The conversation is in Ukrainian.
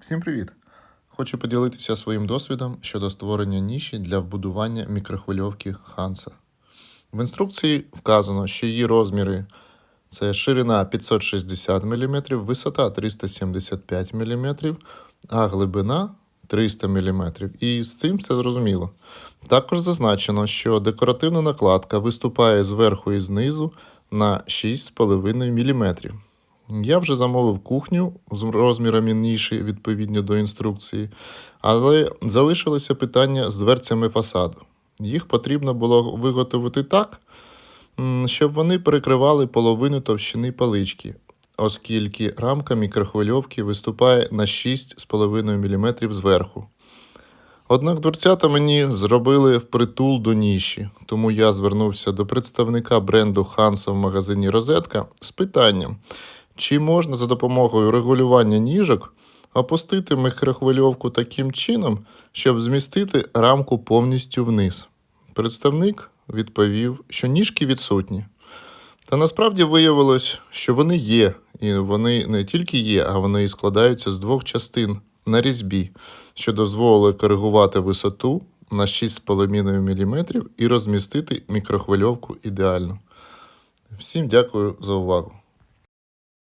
Всім привіт! Хочу поділитися своїм досвідом щодо створення ніші для вбудування мікрохвильовки Hansa. В інструкції вказано, що її розміри це ширина 560 мм, висота 375 мм, а глибина 300 мм. І з цим все зрозуміло. Також зазначено, що декоративна накладка виступає зверху і знизу на 6,5 мм. Я вже замовив кухню з розмірами ніші відповідно до інструкції, але залишилося питання з дверцями фасаду. Їх потрібно було виготовити так, щоб вони перекривали половину товщини палички, оскільки рамка мікрохвильовки виступає на 6,5 мм зверху. Однак дверцята мені зробили впритул до ніші, тому я звернувся до представника бренду Hansa в магазині Розетка з питанням, чи можна за допомогою регулювання ніжок опустити мікрохвильовку таким чином, щоб змістити рамку повністю вниз. Представник відповів, що ніжки відсутні. Та насправді виявилось, що вони є, і вони не тільки є, а вони і складаються з двох частин на різьбі, що дозволили коригувати висоту на 6,5 мм і розмістити мікрохвильовку ідеально. Всім дякую за увагу.